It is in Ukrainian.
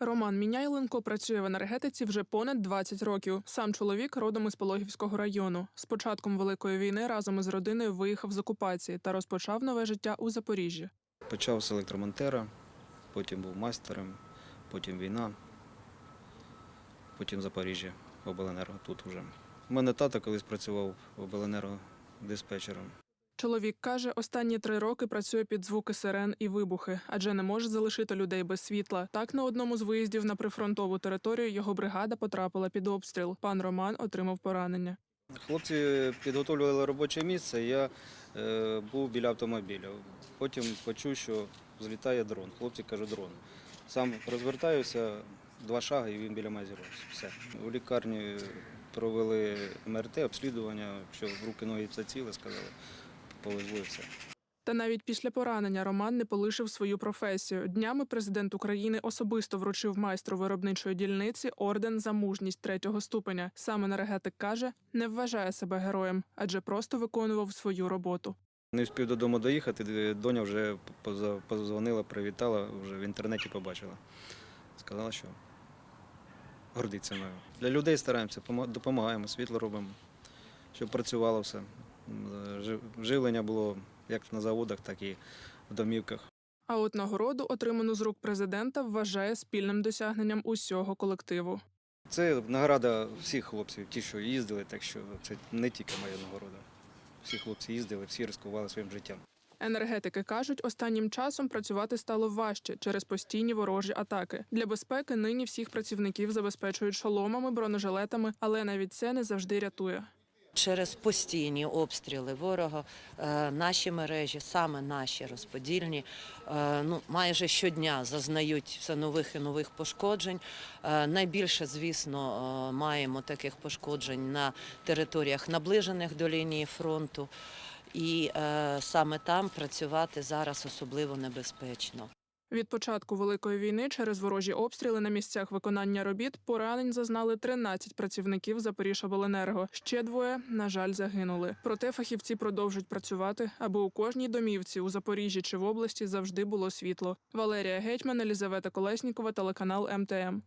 Роман Міняйленко працює в енергетиці вже понад 20 років. Сам чоловік родом із Пологівського району. З початком великої війни разом із родиною виїхав з окупації та розпочав нове життя у Запоріжжі. Почав з електромонтера, потім був майстером, потім війна, потім Запоріжжя, обленерго тут уже. У мене тато колись працював обленерго диспетчером. Чоловік каже, останні три роки працює під звуки сирен і вибухи, адже не може залишити людей без світла. Так на одному з виїздів на прифронтову територію його бригада потрапила під обстріл. Пан Роман отримав поранення. Хлопці підготовлювали робоче місце, я е, був біля автомобіля. Потім почув, що злітає дрон. Хлопці кажуть, дрон. Сам розвертаюся, два шаги і він біля мене зірвався. Все. У лікарні провели МРТ, обслідування, що в руки ноги все ціле, сказали, повезли все. Та навіть після поранення Роман не полишив свою професію. Днями президент України особисто вручив майстру виробничої дільниці орден за мужність третього ступеня. Сам енергетик каже, не вважає себе героєм, адже просто виконував свою роботу. Не встиг додому доїхати, доня вже позвонила, привітала, вже в інтернеті побачила. Сказала, що гордиться мною. Для людей стараємося, допомагаємо, світло робимо, щоб працювало все. Живлення було як на заводах, так і в домівках. А от нагороду, отриману з рук президента, вважає спільним досягненням усього колективу. Це нагорода всіх хлопців, ті, що їздили, так що це не тільки моя нагорода. Всі хлопці їздили, всі ризикували своїм життям. Енергетики кажуть, останнім часом працювати стало важче через постійні ворожі атаки. Для безпеки нині всіх працівників забезпечують шоломами, бронежилетами, але навіть це не завжди рятує. Через постійні обстріли ворога е, наші мережі, саме наші розподільні, е, ну майже щодня зазнають все нових і нових пошкоджень. Е, Найбільше, звісно, маємо таких пошкоджень на територіях наближених до лінії фронту, і саме там працювати зараз особливо небезпечно. Від початку великої війни через ворожі обстріли на місцях виконання робіт поранень зазнали 13 працівників Запоріжжябленерго. Ще двоє, на жаль, загинули. Проте фахівці продовжують працювати, аби у кожній домівці у Запоріжжі чи в області завжди було світло. Валерія Гетьман, Елізавета Колеснікова, телеканал МТМ.